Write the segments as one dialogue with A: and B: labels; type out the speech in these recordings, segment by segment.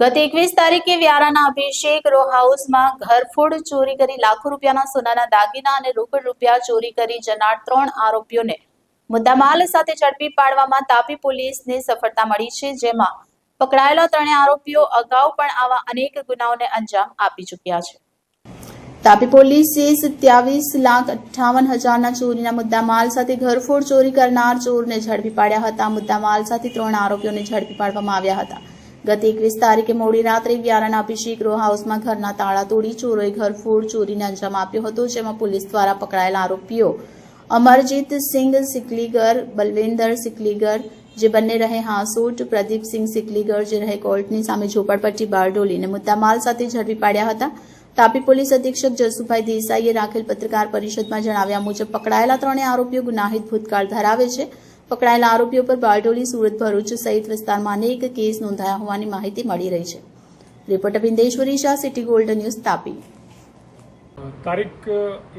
A: ગત એકવીસ તારીખે વ્યારાના અભિષેક રો હાઉસમાં ઘરફોડ ચોરી કરી લાખો રૂપિયાના સોનાના દાગીના અને રોકડ રૂપિયા ચોરી કરી જનાર ત્રણ આરોપીઓને મુદ્દામાલ સાથે ઝડપી પાડવામાં તાપી પોલીસને સફળતા મળી છે, જેમાં પકડાયેલા ત્રણે આરોપીઓ અગાઉ પણ આવા અનેક ગુનાઓને અંજામ આપી ચૂક્યા છે. તાપી પોલીસે સત્યાવીસ લાખ અઠ્ઠાવન હજારના ચોરીના મુદ્દામાલ સાથે ઘરફોડ ચોરી કરનાર ચોરને ઝડપી પાડ્યા હતા. મુદ્દામાલ સાથે ત્રણ આરોપીઓને ઝડપી પાડવામાં આવ્યા હતા. ગત એકવીસ તારીખે મોડી રાત્રે વ્યારાના અભિષેક રો હાઉસમાં ઘરના તાળા તોડી ચોરોએ ઘરફોડ ચોરીને અંજામ આપ્યો હતો, જેમાં પોલીસ દ્વારા પકડાયેલા આરોપીઓ અમરજીત સિંઘ સિકલીગર, બલવિંદર સિકલીગર, જે બંને રહે હાંસોટ પ્રદીપસિંહ સિકલીગર, જે રહે કોર્ટની સામે ઝોપડપટ્ટી બારડોલીને મુદ્દામાલ સાથે ઝડપી પાડ્યા હતા. તાપી પોલીસ અધિક્ષક જસુભાઈ દેસાઈએ રાખેલ પત્રકાર પરિષદમાં જણાવ્યા મુજબ પકડાયેલા ત્રણેય આરોપીઓ ગુનાહિત ભૂતકાળ ધરાવે છે. પકડાયેલા આરોપીઓ પર બારડોલી, સુરત, ભરૂચ સહિત વિસ્તારમાં અનેક કેસ નોંધાયા હોવાની માહિતી મળી રહી છે. Reporter Bindeshwari Shah, city gold news, Tapi.
B: તારીખ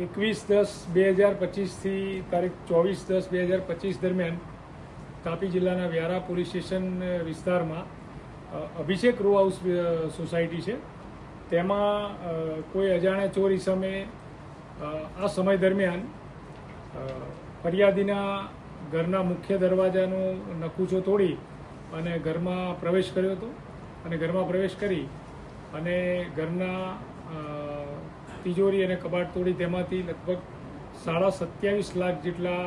B: એકવીસ દસ બે હજાર પચીસથી તારીખ ચોવીસ દસ બે હજાર પચીસ દરમિયાન તાપી જિલ્લાના વ્યારા પોલીસ સ્ટેશન વિસ્તારમાં અભિષેક રો હાઉસ સોસાયટી છે. તેમાં કોઈ અજાણ્યા ચોર સામે આ સમય દરમિયાન ફરિયાદીના ઘરના મુખ્ય દરવાજાનો નકુચો તોડી અને ઘરમાં પ્રવેશ કર્યો હતો. અને ઘરમાં પ્રવેશ કરી અને ઘરના તિજોરી અને કબાટ તોડી તેમાંથી લગભગ સાડા સત્યાવીસ લાખ જેટલા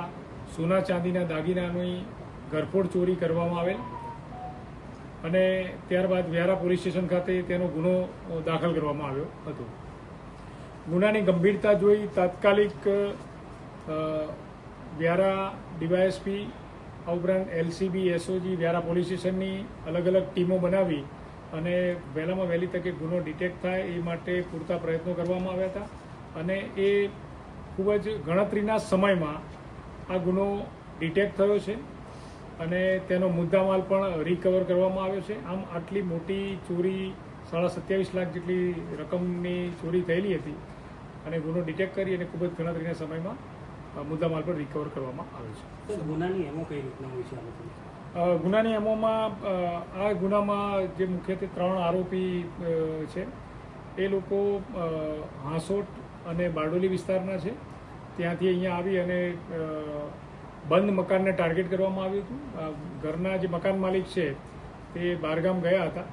B: સોના ચાંદીના દાગીનાની ઘરફોડ ચોરી કરવામાં આવેલ અને ત્યારબાદ વ્યારા પોલીસ સ્ટેશન ખાતે તેનો ગુનો દાખલ કરવામાં આવ્યો હતો. ગુનાની ગંભીરતા જોઈ તાત્કાલિક વ્યારા ડીવાયએસપી આ ઉપરાંત એલસીબી, એસઓજી, વ્યારા પોલીસ સ્ટેશનની અલગ અલગ ટીમો બનાવી અને વહેલામાં વહેલી તકે ગુનો ડિટેક્ટ થાય એ માટે પૂરતા પ્રયત્નો કરવામાં આવ્યા હતા. અને એ ખૂબ જ ગણતરીના સમયમાં આ ગુનો ડિટેક્ટ થયો છે અને તેનો મુદ્દામાલ પણ રિકવર કરવામાં આવ્યો છે. આમ આટલી મોટી ચોરી સાડા સત્યાવીસ લાખ જેટલી રકમની ચોરી થયેલી હતી અને ગુનો ડિટેક્ટ કરી અને ખૂબ જ ગણતરીના સમયમાં મુદ્દામાલ પણ રિકવર કરવામાં આવે છે.
C: ગુનાની એમો કઈ રીતના હોય છે
B: ગુનાની એમોમાં આ ગુનામાં જે મુખ્યત્વે ત્રણ આરોપી છે. એ લોકો હાંસોટ અને બારડોલી વિસ્તારના છે. ત્યાંથી અહીંયા આવી અને બંધ મકાનને ટાર્ગેટ કરવામાં આવ્યું હતું. ઘરના જે મકાન માલિક છે તે બહારગામ ગયા હતા.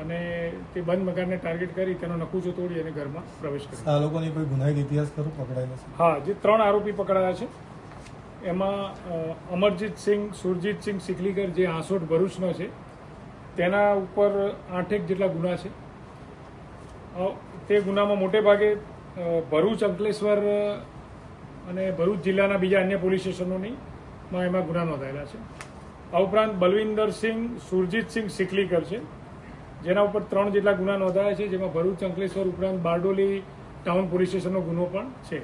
B: અને તે બંધ મકાનને ટાર્ગેટ કરી તેનો નકુચો તોડી અને ઘરમાં પ્રવેશ કર્યો.
D: આ લોકોની કોઈ ગુનાહિત ઇતિહાસ ખરો પકડાયેલો છે?
B: હા જે ત્રણ આરોપી પકડાયા છે. એમાં અમરજીતસિંહ અમરજીત સિંહ સુરજીત સિંહ સિકલીકર જે આંસોટ ભરૂચનો છે તેના ઉપર આઠેક જેટલા ગુના છે. તે ગુનામાં મોટે ભાગે ભરૂચ અંકલેશ્વર અને ભરૂચ જિલ્લાના બીજા અન્ય પોલીસ સ્ટેશનોની માં એમાં ગુના નોંધાયેલા છે. આ ઉપરાંત બલવિંદર સુરજીતસિંહ સુરજીત સિંહ સિકલીકર છે. જેના ઉપર ત્રણ જેટલા ગુના નોંધાયા છે, જેમાં ભરૂચ અંકલેશ્વર ઉપરાંત બારડોલી ટાઉન પોલીસ સ્ટેશનનો ગુનો પણ છે.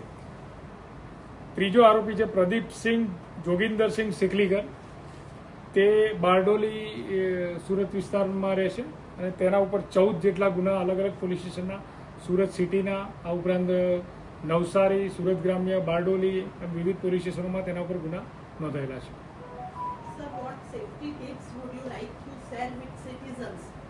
B: ત્રીજો આરોપી છે પ્રદીપસિંહ જોગિંદરસિંહ સિકલીકર તે બારડોલી સુરત વિસ્તારમાં રહે છે અને તેના ઉપર ચૌદ જેટલા ગુના અલગ અલગ પોલીસ સ્ટેશનના, સુરત સિટીના, આ ઉપરાંત નવસારી, સુરત ગ્રામ્ય, બારડોલી વિવિધ પોલીસ સ્ટેશનોમાં તેના ઉપર ગુના નોંધાયેલા છે.